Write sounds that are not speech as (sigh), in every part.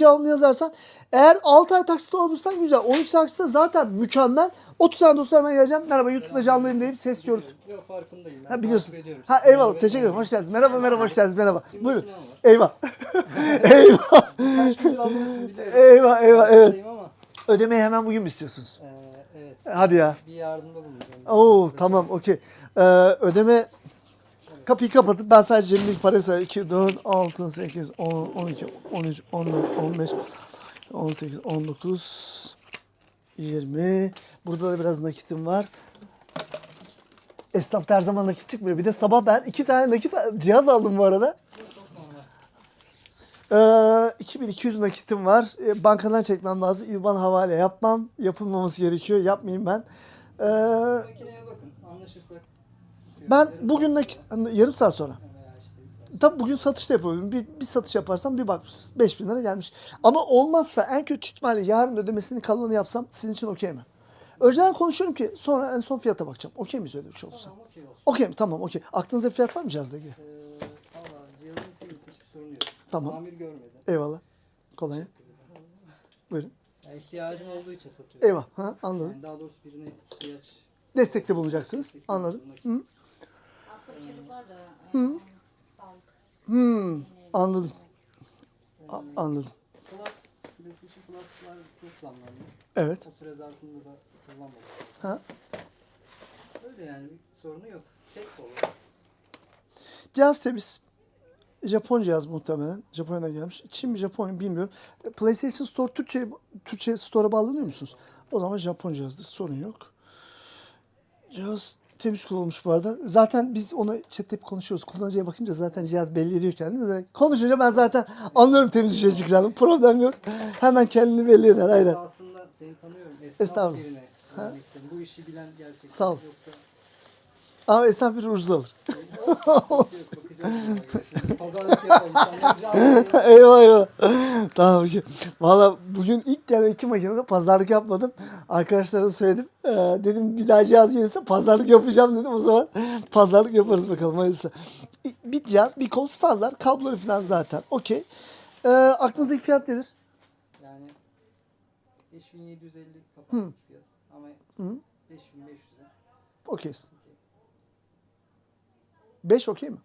canlı yazarsan eğer 6 ay taksit olursan güzel. 13 taksitte zaten mükemmel. 30 tane dostlarıma geleceğim. Merhaba YouTube'da canlı yayındayım. Ses görüntü. Yok farkındayım. Ben Ha biliyorsun. Ha eyvallah. Evet, Teşekkür ederim. Hoş geldiniz. Merhaba merhaba hoş geldiniz. Merhaba. Buyurun. alıyorsun biliyorum. Eyvah eyvah evet. Ödemeyi hemen bugün mü istiyorsunuz? e, evet. Hadi ya. Bir yardımda bulunacağım. Oo tamam okey. Ee, ödeme kapıyı kapatıp ben sadece cebimdeki parayı sayayım. 2, 4, 6, 8, 10, 12, 13, 14, 15, 18, 19, 20. Burada da biraz nakitim var. Esnafta her zaman nakit çıkmıyor. Bir de sabah ben iki tane nakit cihaz aldım bu arada. Ee, 2200 nakitim var. Ee, bankadan çekmem lazım. İban havale yapmam. Yapılmaması gerekiyor. Yapmayayım ben. Ee, Makineye bakın. Anlaşırsak. Ben bugün nakit, yarım saat sonra. Tabii bugün satış da yapabilirim. Bir, bir satış yaparsam bir bakmışsınız 5000 lira gelmiş. Ama olmazsa en kötü ihtimalle yarın ödemesini kalanını yapsam sizin için okey mi? Önceden konuşuyorum ki sonra en son fiyata bakacağım. Okey miyiz öyle bir şey olursa? Tamam okey olsun. Okey mi? Tamam okey. Aklınızda fiyat var mı cihazla ilgili? Ee, Valla cihazın temiz hiçbir sorun yok. Tamam. Tamir görmedi. Eyvallah. Kolay. Buyurun. Ya ihtiyacım olduğu için satıyorum. Eyvah. Ha, anladım. Yani daha doğrusu birine ihtiyaç. Destekte bulunacaksınız. Anladım. bulunmak Hı. Hmm, anladım. A- anladım. Plus, PlayStation Plus'lar çok zamlandı. Evet. O süre zarfında da kullanmadım. Ha. Öyle yani bir sorunu yok. Tek olur. Cihaz temiz. Japon cihaz muhtemelen. Japonya'dan gelmiş. Çin mi Japonya mı bilmiyorum. PlayStation Store Türkçe Türkçe Store'a bağlanıyor musunuz? O zaman Japon cihazdır. Sorun yok. Cihaz temiz kullanılmış bu arada. Zaten biz onu chatte hep konuşuyoruz. Kullanıcıya bakınca zaten cihaz belli ediyor kendini. de. Konuşunca ben zaten anlıyorum temiz bir şey çıkacağını. (laughs) Problem yok. Hemen kendini belli eder. Aynen. Aslında seni tanıyorum. Esnaf Estağfurullah. birine. Bu işi bilen gerçekten. Sağ ol. Yoksa Ama esnaf bir ucuz alır. Pazarlık (laughs) yapalım. Sen eyvah eyvah. tamam okey. Valla bugün ilk gelen iki makinede pazarlık yapmadım. Arkadaşlara da söyledim. Ee, dedim bir daha cihaz gelirse pazarlık yapacağım dedim. O zaman pazarlık yaparız bakalım hayırlısı. Bir cihaz, bir kol standart. Kabloları falan zaten. Okey. Ee, aklınızdaki fiyat nedir? Yani 5750 kapalı fiyat. Ama 5500'e. Okeyiz. 5 okey mi?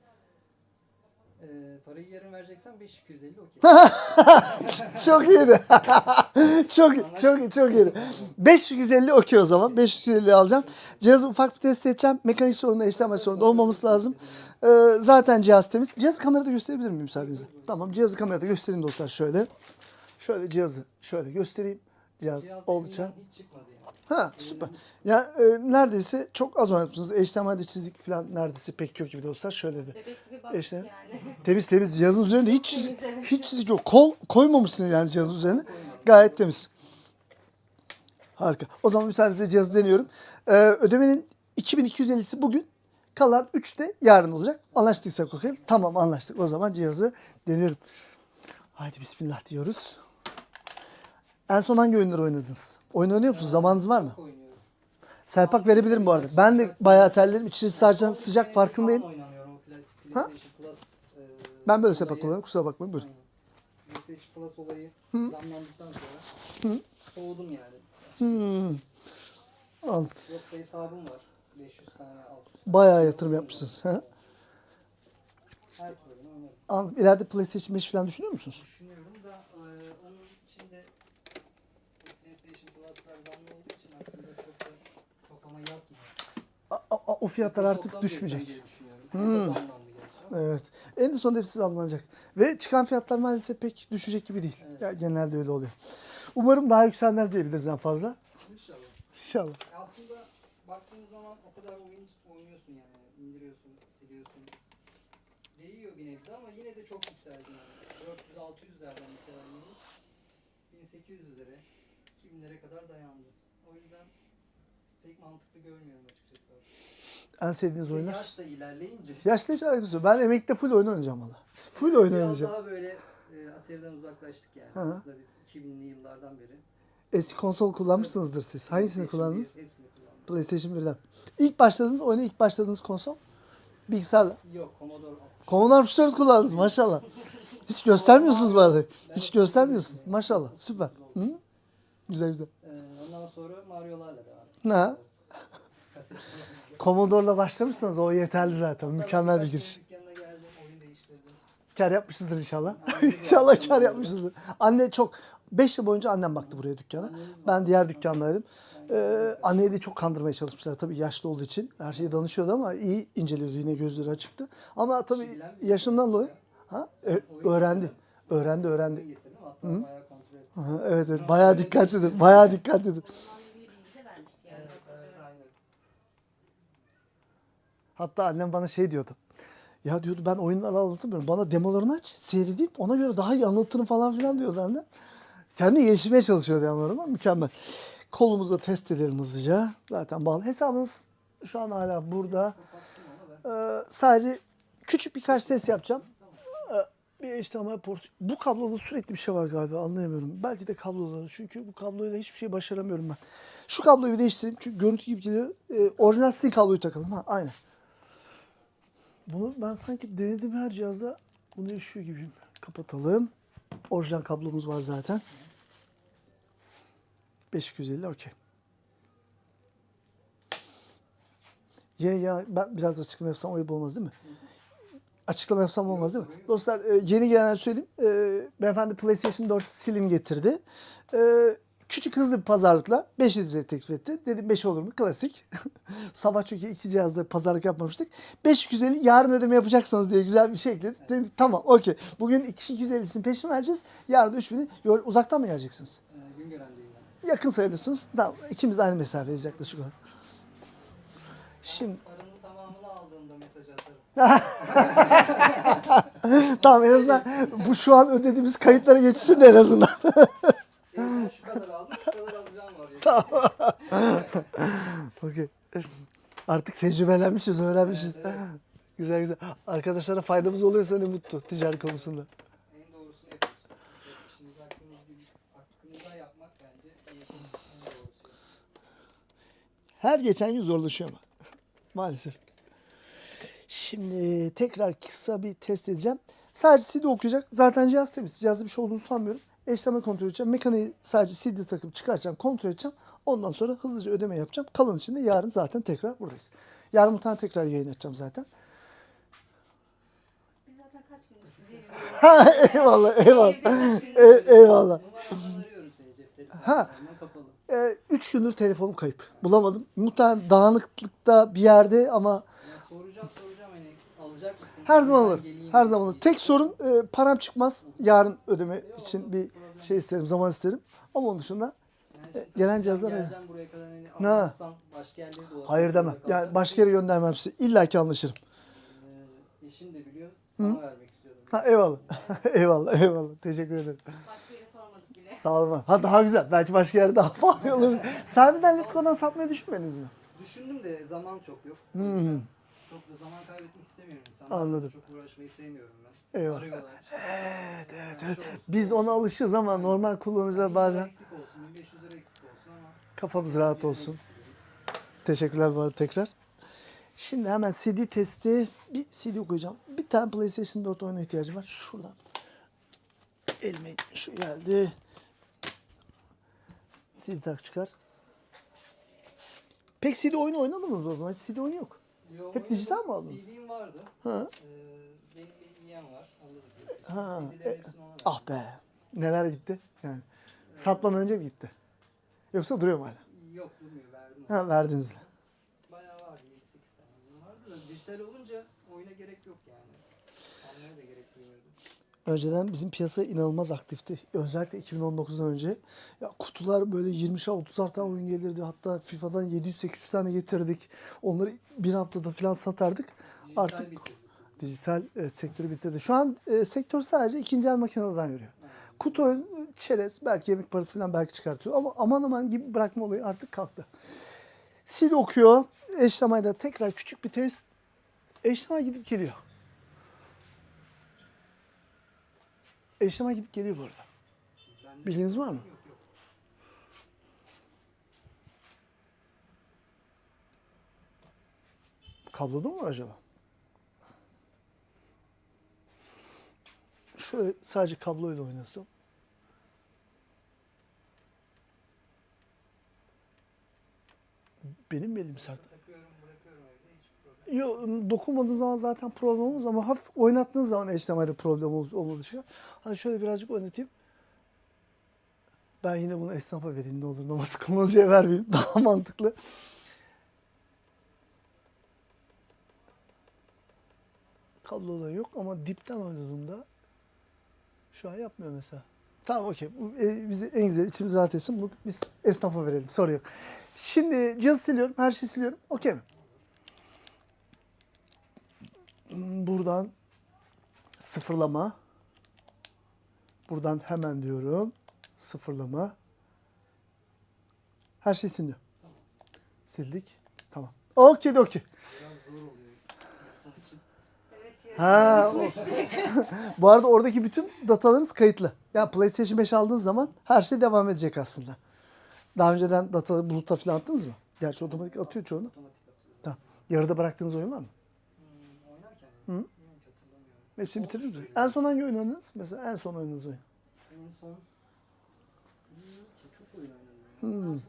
Ee, parayı yarın vereceksen 5250 okey. (laughs) çok iyiydi. (laughs) çok çok çok iyiydi. 550 okey o zaman. 550 alacağım. Cihazı ufak bir test edeceğim. Mekanik sorunu, eşleme sorunu olmaması lazım. Ee, zaten cihaz temiz. Cihazı kamerada gösterebilir miyim müsaadenizle? Tamam, cihazı kamerada göstereyim dostlar şöyle. Şöyle cihazı şöyle göstereyim. Cihaz Cihaz oldukça. hiç çıkmadı. Ha süper. Ya e, neredeyse çok az oynatmışsınız. HTML'de çizik falan neredeyse pek yok gibi dostlar. Şöyle de. Bebek gibi baktık yani. Temiz temiz cihazın üzerinde hiç çizik, hiç çizik yok. Kol koymamışsın yani cihazın üzerine. Gayet temiz. Harika. O zaman müsaadenizle cihazı deniyorum. Ee, ödemenin 2250'si bugün. Kalan 3 de yarın olacak. Anlaştıysak okey. Tamam anlaştık. O zaman cihazı deniyorum. Haydi bismillah diyoruz. En son hangi oyunları oynadınız? Oyun oynuyor musunuz? Zamanınız var mı? Serpak verebilirim bu arada. Ben de bayağı terlerim. İçeri Son sıcak farkındayım. Plus. e, Ben böyle olayı- kullanıyorum. Kusura bakmayın. Buyurun. PlayStation Plus olayı planlandıktan sonra soğudum yani. Hmm. Al. Yoksa hesabım var. 500 tane 600 tane. Bayağı yatırım yapmışsınız. Ha? Her türlü oynarım. Anladım. İleride PlayStation 5 falan düşünüyor musunuz? Düşünüyorum da e, onun içinde PlayStation Plus'lar zamlı olduğu için aslında çok da kafama yatmıyor. A- a- o fiyatlar artık düşmeyecek. gerçi ama. Evet. En sonunda hepsi alınacak. Ve çıkan fiyatlar maalesef pek düşecek gibi değil. Ya, genelde öyle oluyor. Umarım daha yükselmez diyebiliriz en fazla. İnşallah. İnşallah. Aslında baktığın zaman o kadar oyun oynuyorsun yani. indiriyorsun, siliyorsun. Değiyor bir nebze ama yine de çok yükseldi yani. 400-600'lerden mesela yeni 1800'lere 2000'lere kadar dayandı. O yüzden pek mantıklı görmüyorum açıkçası. En sevdiğiniz oyunlar? Yaş da ilerleyince Yaşlı hiç alakası yok. Ben emekte full oyun oynayacağım valla. Full oyun biraz oynayacağım. daha böyle e, Atari'den uzaklaştık yani. Hı. Aslında biz 2000'li yıllardan beri. Eski konsol kullanmışsınızdır siz. Hangisini kullandınız? Hepsini kullandım. PlayStation 1'den. İlk başladığınız oyuna ilk başladığınız konsol? Bilgisayarla. Yok Commodore 64. Commodore 64 kullandınız maşallah. Hiç göstermiyorsunuz bu arada. Hiç göstermiyorsunuz. Maşallah. Süper. Hı? Güzel güzel. Ee, ondan sonra Mario'larla devam. Ne? Commodore'la başlamışsınız. O yeterli zaten. Mükemmel bir giriş. Kar yapmışızdır inşallah. inşallah kar yapmışızdır. Anne çok 5 yıl boyunca annem baktı buraya dükkana. Ben diğer dükkandaydım. Ee, anneyi de çok kandırmaya çalışmışlar tabii yaşlı olduğu için. Her şeyi danışıyordu ama iyi inceliyordu yine gözleri açıktı. Ama tabii yaşından dolayı ha, öğrendi. Öğrendi öğrendi. Aha, evet evet bayağı dikkatlidir. Bayağı dikkatlidir. Ondan ilgili bilgi de vermişti yani. hatırlıyorum. Aynen. Hatta annem bana şey diyordu. Ya diyordu ben oyunları anlatamıyorum. Bana demolarını aç, seyredeyim. Ona göre daha iyi anlatırım falan filan diyordu annem. Kendini geliştirmeye çalışıyordu yani ama mükemmel. Kolumuzu test edelim hızlıca. Zaten bağlı. Hesabınız şu an hala burada. Ee, sadece küçük birkaç test yapacağım. Ee, bir HDMI port. Bu kabloda sürekli bir şey var galiba anlayamıyorum. Belki de kabloda. Çünkü bu kabloyla hiçbir şey başaramıyorum ben. Şu kabloyu bir değiştireyim çünkü görüntü gibi geliyor. Ee, orijinal sil kabloyu takalım. Ha aynen. Bunu ben sanki denedim her cihazda. Bunu yaşıyor gibiyim. Kapatalım. Orijinal kablomuz var zaten. 5250 okey. Ya, ya ben biraz açıklama yapsam ayıp olmaz değil mi? Açıklama yapsam olmaz değil mi? Dostlar e, yeni gelenler söyleyeyim. E, beyefendi PlayStation 4 Slim getirdi. Küçük hızlı bir pazarlıkla 500 liraya teklif etti. Dedim 5 olur mu? Klasik. (laughs) Sabah çünkü iki cihazda pazarlık yapmamıştık. 550 yarın ödeme yapacaksanız diye güzel bir şey ekledi. Dedim, tamam okey. Bugün 250'sini peşin vereceğiz. Yarın da 3000'i Yo- uzaktan mı geleceksiniz? Ee. Yakın sayılırsınız. Tamam ikimiz aynı mesafeyiz yaklaşık olarak. Şimdi Paranın tamamını aldığımda mesaj atarım. (laughs) tamam en azından bu şu an ödediğimiz kayıtlara geçsin de en azından. (laughs) Elimden şu kadar aldım, şu kadar Ya. (laughs) Okey. Artık tecrübelenmişiz, öğrenmişiz. Evet, evet. Güzel güzel. Arkadaşlara faydamız oluyorsa ne mutlu ticaret konusunda. En doğrusunu yapıyorsun. İşinizi hakkınız gibi, hakkınıza yapmak bence en en doğrusu. Her geçen gün zorlaşıyor ama. (laughs) Maalesef. Şimdi tekrar kısa bir test edeceğim. Sadece CD okuyacak. Zaten cihaz temiz. Cihazda bir şey olduğunu sanmıyorum. Eşleme kontrol edeceğim. Mekaniği sadece CD takıp çıkaracağım. Kontrol edeceğim. Ondan sonra hızlıca ödeme yapacağım. Kalan için de yarın zaten tekrar buradayız. Yarın muhtemelen tekrar yayın edeceğim zaten. Biz zaten kaç gündür sizi Ha, (laughs) eyvallah, eyvallah. E- eyvallah. Numaradan arıyorum seni cep telefonu. Ha. Kapalı. Ee, üç gündür telefonum kayıp. Bulamadım. Muhtemelen dağınıklıkta bir yerde ama alacak mısın? her zaman geleyim Her zaman alırım. Tek sorun e, param çıkmaz. Yarın ödeme için bir şey isterim, zaman isterim. Ama onun dışında Yani şimdi gelen cihazlar buraya kadar hani başka yerlere dolaşmak hayır demem. Yani başka yere göndermem sizi. İlla ki anlaşırım. Ee, eşin de biliyor. Sana vermek istiyordum. Ha, eyvallah. (laughs) eyvallah, eyvallah. Teşekkür ederim. Başka yere sormadık bile. Sağ olun. Ha daha güzel. Belki başka yerde daha pahalı olur. Sahibinden Letgo'dan satmayı düşünmediniz mi? Düşündüm de zaman çok yok. Hı hı. Çok da zaman kaybetmek istemiyorum. İnsanlarla Anladım. Çok uğraşmayı sevmiyorum ben. Eyvallah. Arıyorlar. Evet, evet, evet. olsun, Biz ona alışığız ama normal kullanıcılar 1000 lira bazen Eksik olsun, 1500 lira eksik olsun ama. kafamız rahat olsun. Teşekkürler bu arada tekrar. Şimdi hemen CD testi. Bir CD okuyacağım. Bir tane PlayStation 4 oyuna ihtiyacım var. Şuradan. Elime şu geldi. CD tak çıkar. Pek CD oyunu oynamadınız o zaman. Hiç CD oyunu yok. Yo, Hep dijital mi aldınız? CD'm vardı. Ha. Ee, benim bir yeğen var. Ha, e-. Ah be. Neler gitti? Yani. Satmadan önce mi gitti? Yoksa duruyor mu hala? Yok durmuyor verdim. Ha verdiniz. Bayağı vardı 7-8 tane vardı da dijital olunca oyuna gerek yok yani. Almaya da gerek duymuyordu. Önceden bizim piyasa inanılmaz aktifti. Özellikle 2019'dan önce. Ya kutular böyle 20'şer 30'ar tane oyun gelirdi. Hatta FIFA'dan 700-800 tane getirdik. Onları bir haftada falan satardık. Dijital Artık bitirdi. dijital evet, sektörü bitirdi. Şu an e, sektör sadece ikinci el makineden yürüyor. Kutu oyun, çerez, belki yemek parası falan belki çıkartıyor. Ama aman aman gibi bırakma olayı artık kalktı. Sil okuyor. Eşlemayda tekrar küçük bir test. Eşlema gidip geliyor. Eşlema gidip geliyor bu arada. Bilginiz var mı? Kabloda mı var acaba? şöyle sadece kabloyla oynasam. Benim mi elim sert? Takıyorum bırakıyorum evde hiçbir problem. Yok dokunmadığın zaman zaten problem olmaz ama hafif oynattığın zaman HDMI'de problem ol- olmadığı için. Hani şöyle birazcık oynatayım. Ben yine bunu esnafa vereyim ne olur namaz (laughs) kullanıcıya vermeyeyim. Daha mantıklı. Kablo da yok ama dipten oynadığımda şu an yapmıyor mesela. Tamam okey. E, bizi en güzel içimiz rahat etsin. Bunu biz esnafa verelim. Sorun yok. Şimdi cihazı siliyorum. Her şeyi siliyorum. Okey mi? Hmm, Buradan sıfırlama. Buradan hemen diyorum. Sıfırlama. Her şey siliniyor. Sildik. Tamam. Okey de okey. Ha. (laughs) Bu arada oradaki bütün datalarınız kayıtlı. Yani PlayStation 5 aldığınız zaman her şey devam edecek aslında. Daha önceden dataları buluta falan attınız mı? Gerçi otomatik atıyor çoğunu. Otomatik atıyor. Tamam. Yarıda bıraktığınız oyun var mı? Hı? Hepsini bitirdiniz mi? En son hangi oyun oynadınız? Mesela en son oynadığınız oyun. En son çok oyun oynadım. Hmm.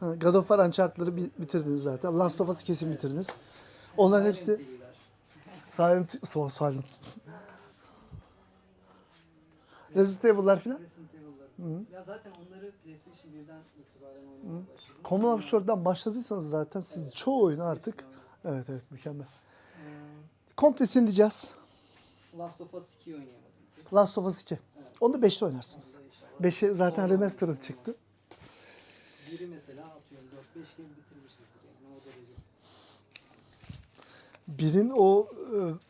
Ha, God of War Uncharted'ları bi- bitirdiniz zaten. Last of Us'ı kesin bitirdiniz. Onların hepsi Silent so Silent. (laughs) Resident Evil'lar falan. Resident Evil'lar. Ya zaten onları PlayStation 1'den itibaren oynamaya başladım. Common Offshore'dan başladıysanız zaten siz Evet. çoğu oyunu artık. Evet evet mükemmel. Komple sileceğiz. Last of Us 2'yi oynayamadım. Last of Us 2. Evet. Onu da 5'te oynarsınız. Onda inşallah. 5'e zaten remastered çıktı. Biri mesela atıyorum 4-5 kez bitirmişizdir yani o derece. Birin o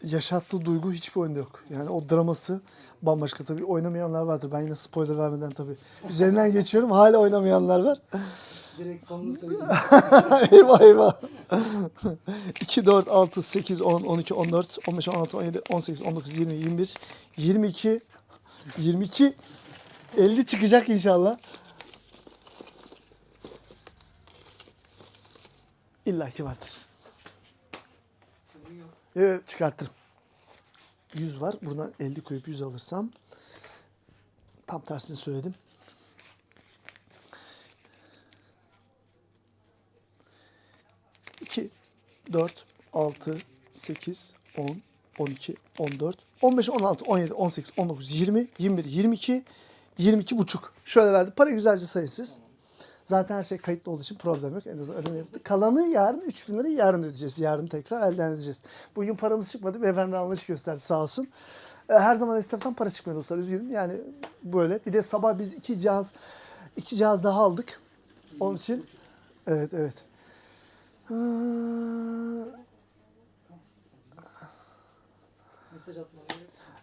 e, yaşattığı duygu hiçbir oyunda yok. Yani o draması bambaşka tabii. Oynamayanlar vardır. Ben yine spoiler vermeden tabii üzerinden geçiyorum. Hala oynamayanlar var. Direkt sonunu söyleyeyim. (laughs) eyvah eyvah. 2, 4, 6, 8, 10, 12, 14, 15, 16, 17, 18, 19, 20, 21, 22, 22, 50 çıkacak inşallah. İlla ki vardır. Ee, çıkartırım. 100 var. Buradan 50 koyup 100 alırsam tam tersini söyledim. 4, 6, 8, 10, 12, 14, 15, 16, 17, 18, 19, 20, 21, 22, 22 buçuk. Şöyle verdi. Para güzelce sayısız. Zaten her şey kayıtlı olduğu için problem yok. En azından ödeme yaptık. Kalanı yarın 3 bin lira yarın ödeyeceğiz. Yarın tekrar elden edeceğiz. Bugün paramız çıkmadı. Beyefendi anlayış gösterdi sağ olsun. Ee, her zaman esnaftan para çıkmıyor dostlar. Üzgünüm. Yani böyle. Bir de sabah biz iki cihaz iki cihaz daha aldık. Onun için evet evet.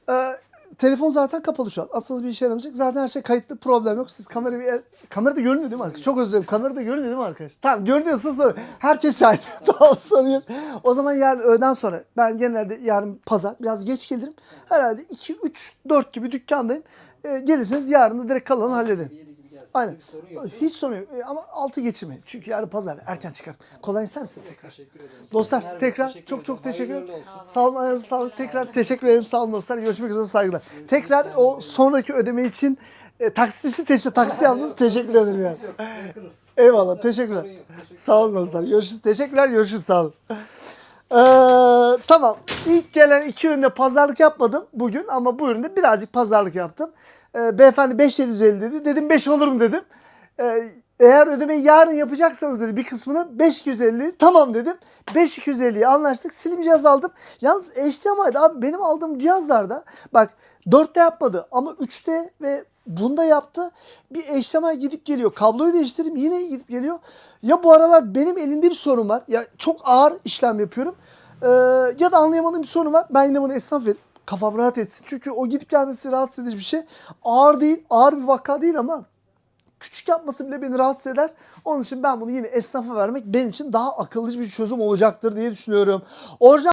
Ee, telefon zaten kapalı şu an. Asıl bir işe yaramayacak. Zaten her şey kayıtlı. Problem yok. Siz kamerayı bir... Kamerada görünüyor değil mi arkadaş? Çok özür dilerim. Kamerada görünüyor değil mi arkadaş? Tamam görünüyorsa sorun. Herkes şahit. (laughs) tamam sorun. O zaman yarın öğleden sonra ben genelde yarın pazar biraz geç gelirim. Herhalde 2, 3, 4 gibi dükkandayım. Ee, gelirseniz yarın da direkt kalanı halledin. 7 gibi gelsin. Aynen. Bir sorun yok. Hiç sorun yok. Ee, ama 6 geçirmeyin. Çünkü yarın pazar erken çıkar. Kolay ister misiniz tekrar? Teşekkür ederim. Dostlar Merhaba, tekrar teşekkür çok çok teşekkür ederim. Sağ olun, ayağınıza sağlık. Tekrar teşekkür ederim. Sağ olun dostlar. Görüşmek üzere saygılar. Tekrar o sonraki ödeme için e, taksit için teşekkür taksit yaptınız. Teşekkür ederim yani. Eyvallah. Teşekkürler. Sağ olun dostlar. Görüşürüz. Teşekkürler. Görüşürüz. Sağ olun. Ee, tamam. İlk gelen iki üründe pazarlık yapmadım bugün ama bu üründe birazcık pazarlık yaptım. Ee, beyefendi 5750 dedi. Dedim 5 olur mu dedim. Ee, eğer ödemeyi yarın yapacaksanız dedi bir kısmını 5250 tamam dedim. 5250'ye anlaştık. Silim cihaz aldım. Yalnız HDMI'de abi benim aldığım cihazlarda bak 4'te yapmadı ama 3'te ve bunda yaptı. Bir HDMI gidip geliyor. Kabloyu değiştirdim yine gidip geliyor. Ya bu aralar benim elimde bir sorun var. Ya çok ağır işlem yapıyorum. Ee, ya da anlayamadığım bir sorun var. Ben yine bunu esnaf verip kafam rahat etsin. Çünkü o gidip gelmesi rahatsız edici bir şey. Ağır değil, ağır bir vaka değil ama küçük yapması bile beni rahatsız eder. Onun için ben bunu yine esnafa vermek benim için daha akıllıca bir çözüm olacaktır diye düşünüyorum. Orijinal